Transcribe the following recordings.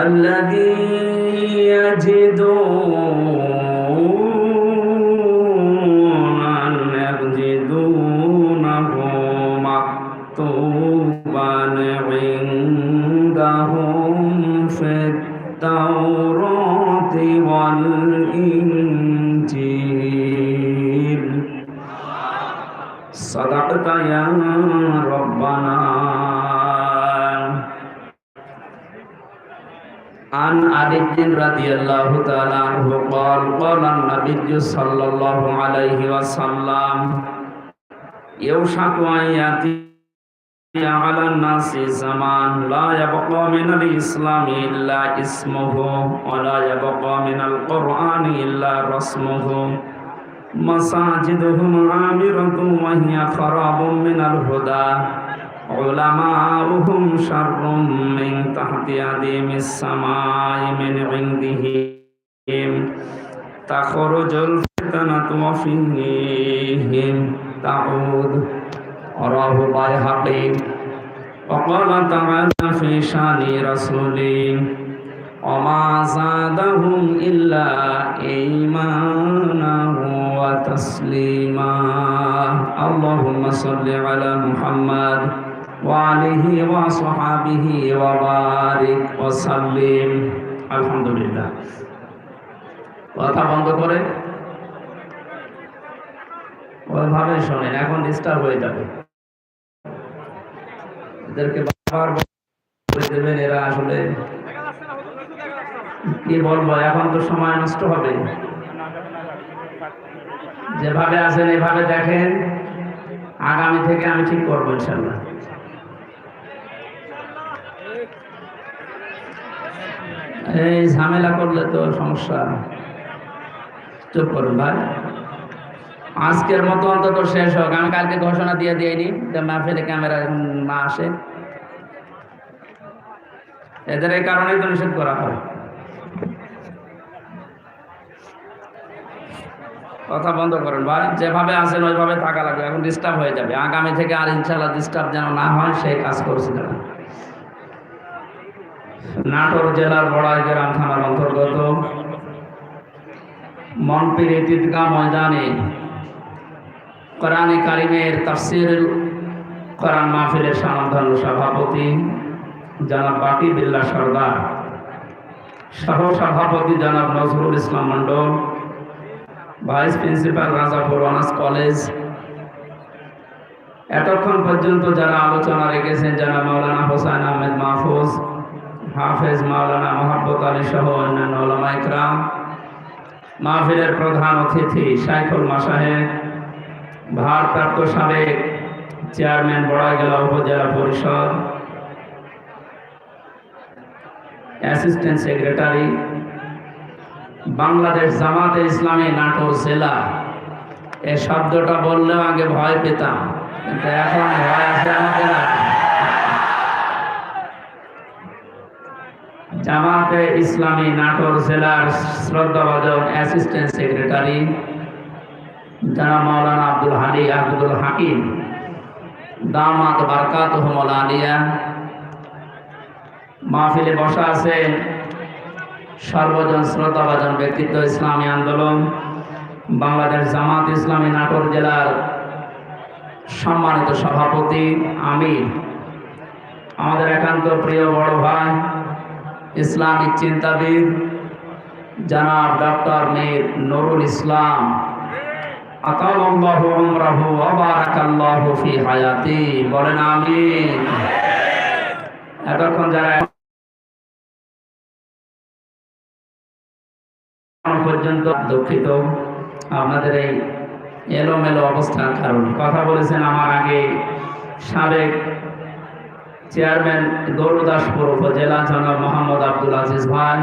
الذي يجدون يجدونه مكتوبا عندهم في التوراة والإنجيل صدقت يا ربنا عن علي رضي الله تعالى عنه قال قال النبي صلى الله عليه وسلم يوشك أن يأتي على الناس زمان لا يبقى من الإسلام إلا اسمه ولا يبقى من القرآن إلا رسمه مساجدهم عامرة وهي خراب من الهدى علماؤهم شر من تحت أديم السماء من عندهم تخرج الفتنة وفيهم تعود رواه البيهقي وقال تعالى في شان رسوله وما زادهم إلا إيمانا وتسليما اللهم صل على محمد وعليه وصحابه وبارك وسلم الحمد لله কথা বন্ধ করে ওইভাবে শোনেন এখন ডিস্টার্ব হয়ে যাবে এদেরকে বারবার বলে দেবেন এরা আসলে কি বলবো এখন তো সময় নষ্ট হবে যেভাবে আছেন এভাবে দেখেন আগামী থেকে আমি ঠিক করবো ইনশাল্লাহ এই ঝামেলা করলে তো সমস্যা। চুপ করুন ভাই। আজকের মতো অন্তত শেষ হোক। আমি কালকে ঘোষণা দিয়ে দিইনি। যে মাহফিলে ক্যামেরা না আসে। এদের এই কারণেই তো নিষেধ করা হয়। কথা বন্ধ করেন ভাই। যেভাবে আছেন ওইভাবে থাকা লাগবে। এখন ডিস্টার্ব হয়ে যাবে। আগামী থেকে আর ইনশাল্লাহ ডিস্টার্ব যেন না হয়, সেই কাজ করছি তারা। নাটোর জেলার বড়াই গ্রাম থানার অন্তর্গত মনপির ঈদগাহ ময়দানে কোরআনে কারিমের তাফসির, কোরআন মাহফিলের সমাধান সভাপতি জনাব বাকি বিল্লা সর্দার সহ সভাপতি জনাব Nazrul Islam Mondal vice principal Rajapur honours college. এতক্ষণ পর্যন্ত যারা আলোচনা রেখেছেন, যারা মাওলানা হোসাইন আহমেদ মাহফুজ হাফেজ মাওলানা মোহাম্মদ আলী সহ অন্যান্য ওলামা ইকরাম, মাহফিলের প্রধান অতিথি সাইফুল মাসাহেব ভারপ্রাপ্ত সাবেক চেয়ারম্যান বড়াইগেলা উপজেলা পরিষদ, অ্যাসিস্ট্যান্ট সেক্রেটারি, বাংলাদেশ জামাতে ইসলামী নাটোর জেলা। এই শব্দটা বললেও আগে ভয় পেতাম, কিন্তু এখন ভয় আছে আমাকে না জামাতে ইসলামী নাটোর জেলার শ্রদ্ধাভাজন অ্যাসিস্ট্যান্ট সেক্রেটারি যারা মাওলানা আব্দুল হালি আব্দুল হাকিম। দামাত বারকাত আলিয়া। মাহফিলে বসা আছেন সর্বজন শ্রদ্ধাভাজন ব্যক্তিত্ব ইসলামী আন্দোলন, বাংলাদেশ জামাত ইসলামী নাটোর জেলার সম্মানিত সভাপতি আমির। আমাদের একান্ত প্রিয় বড় ভাই ইসলামিক চিন্তাবিদ, জনাব ডক্টর মীর নুরুল ইসলাম। বলেন এতক্ষণ যারা পর্যন্ত দুঃখিত, আপনাদের এই এলোমেলো অবস্থার কারণে। কথা বলেছেন আমার আগে সাবেক চেয়ারম্যান গৌরদাসপুর উপজেলা জনাব মোহাম্মদ আব্দুল আজিজ ভাই,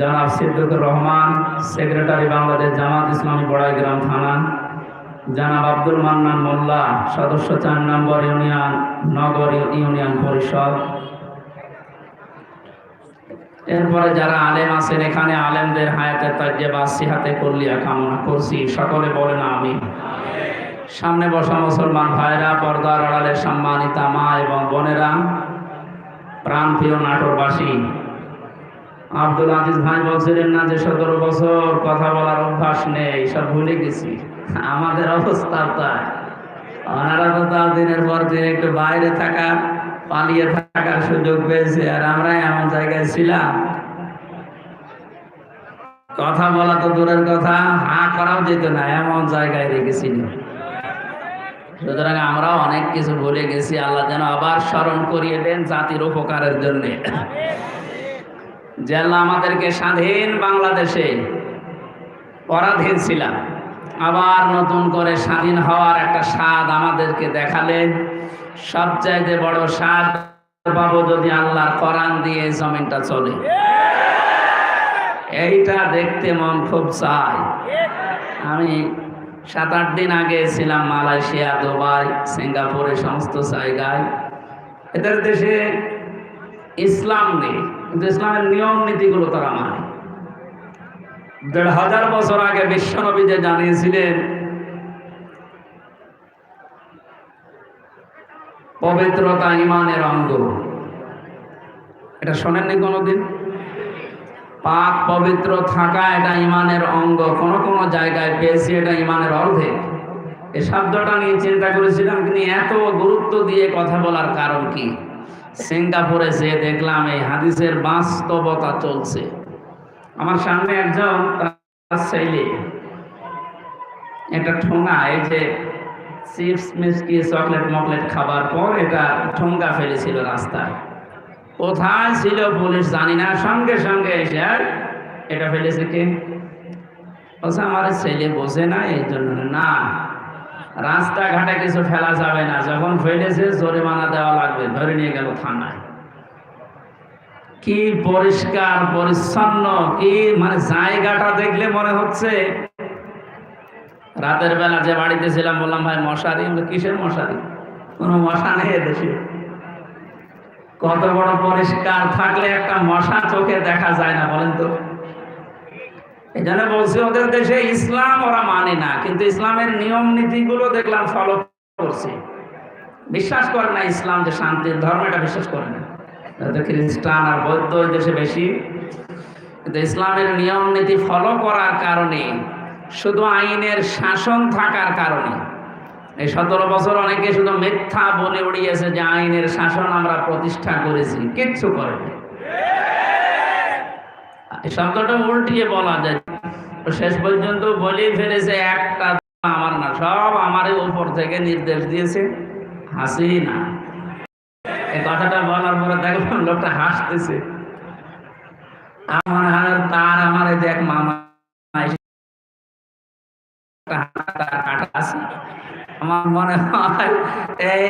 জনাব সিদ্দুকুর রহমান, সেক্রেটারি বাংলাদেশ জামাত ইসলামী বড়াইগ্রাম থানা, জনাব আব্দুল মান্নান মোল্লা, সদস্য চার নম্বর ইউনিয়ন, নগর ইউনিয়ন পরিষদ। এরপরে যারা আলেম আছেন, এখানে আলেমদের হায়াতের তাজ্জেবা সিহাতে করলিয়া কামনা করছি। সকলে বলেন আমি সামনে বসা মুসলমান ভাইরা, পর্দার আড়ালে সম্মানিতা মা এবং বোনেরা, প্রাণপ্রিয় নাটোরবাসী। আব্দুল আজিজ ভাই বলছিলেন না যে সতেরো বছর কথা বলার অভ্যাস নেই, সব ভুলে গেছি। আমাদের অবস্থা তাই। ওনারা তো তার দিনের পর দিন একটু বাইরে থাকা, পালিয়ে থাকার সুযোগ পেয়েছে, আর আমরা এমন জায়গায় ছিলাম। কথা বলা তো দূরের কথা, হা করাও যেত না, এমন জায়গায় রেখেছিল সুতরাং আমরা অনেক কিছু ভুলে গেছি। আল্লাহ যেন আবার স্মরণ করিয়ে দেন জাতির উপকারের জন্য। যে আল্লাহ আমাদেরকে স্বাধীন বাংলাদেশে পরাধীন ছিলাম, আবার নতুন করে স্বাধীন হওয়ার একটা স্বাদ আমাদেরকে দেখালেন। সবচাইতে বড় স্বাদ পাবো যদি আল্লাহর কোরআন দিয়ে জমিনটা চলে। এইটা দেখতে মন খুব চাই আমি সাত আট দিন আগে ছিলাম মালয়েশিয়া, দুবাই, সিঙ্গাপুরে সমস্ত জায়গায়। এদের দেশে ইসলাম নেই, কিন্তু ইসলামের নিয়ম নীতিগুলো তারা মানে। দেড় হাজার বছর আগে বিশ্বনবী যে জানিয়েছিলেন, পবিত্রতা ইমানের অঙ্গ। এটা শোনেননি কোনোদিন? পাক পবিত্র থাকা এটা ইমানের অঙ্গ। কোন কোন জায়গায় পেয়েছি এটা ইমানের অর্ধেক এই শব্দটা নিয়ে চিন্তা করেছিলাম, কিন্তু এত গুরুত্ব দিয়ে কথা বলার কারণ কি? সিঙ্গাপুরে যে দেখলাম এই হাদিসের বাস্তবতা চলছে। আমার সামনে একজন তার ছেলে একটা ঠোঙা, এই যে চিপস, মিষ্টি, চকলেট, মকলেট খাবার পর এটা ঠোঙ্গা ফেলেছিল রাস্তায়। কোথায় ছিল পুলিশ জানি না। সঙ্গে সঙ্গে এসে আর এটা ফেলেছে কে? বলছে আমার ছেলে বোঝে না, এই জন্য না। রাস্তাঘাটে কিছু ফেলা যাবে না। যখন ফেলেছে, জরিমানা দেওয়া লাগবে। ধরে নিয়ে গেল থানায়। কি পরিষ্কার, পরিচ্ছন্ন, কি মানে জায়গাটা দেখলে মনে হচ্ছে। রাতের বেলা যে বাড়িতে ছিলাম, বললাম, ভাই, মশারি? কিসের মশারি? কোনো মশা নেই এদেশে কত বড় পরিষ্কার থাকলে একটা মশা চোখে দেখা যায় না, বলেন তো? এই জন্য বলছি, ওদের দেশে ইসলাম ওরা মানে না, কিন্তু ইসলামের নিয়ম নীতিগুলো দেখলাম ফলো করছে। বিশ্বাস করে না ইসলাম যে শান্তির ধর্ম, এটা বিশ্বাস করে না। খ্রিস্টান আর বৌদ্ধ ওই দেশে বেশি। কিন্তু ইসলামের নিয়ম নীতি ফলো করার কারণে, শুধু আইনের শাসন থাকার কারণে এই সতেরো বছর অনেকে শুধু মিথ্যা বলে উড়িয়েছে যে আইনের শাসন আমরা প্রতিষ্ঠা করেছি, কিচ্ছু করেনি। শব্দটা উল্টিয়ে বলা যায়। শেষ পর্যন্ত বলেই ফেলেছে, একটা আমার না, সব আমারই উপর থেকে নির্দেশ দিয়েছে হাসি না এই কথাটা বলার পরে দেখলাম লোকটা হাসতেছে। আমার তার আমার দেখ, মামা। মনে হয়। এই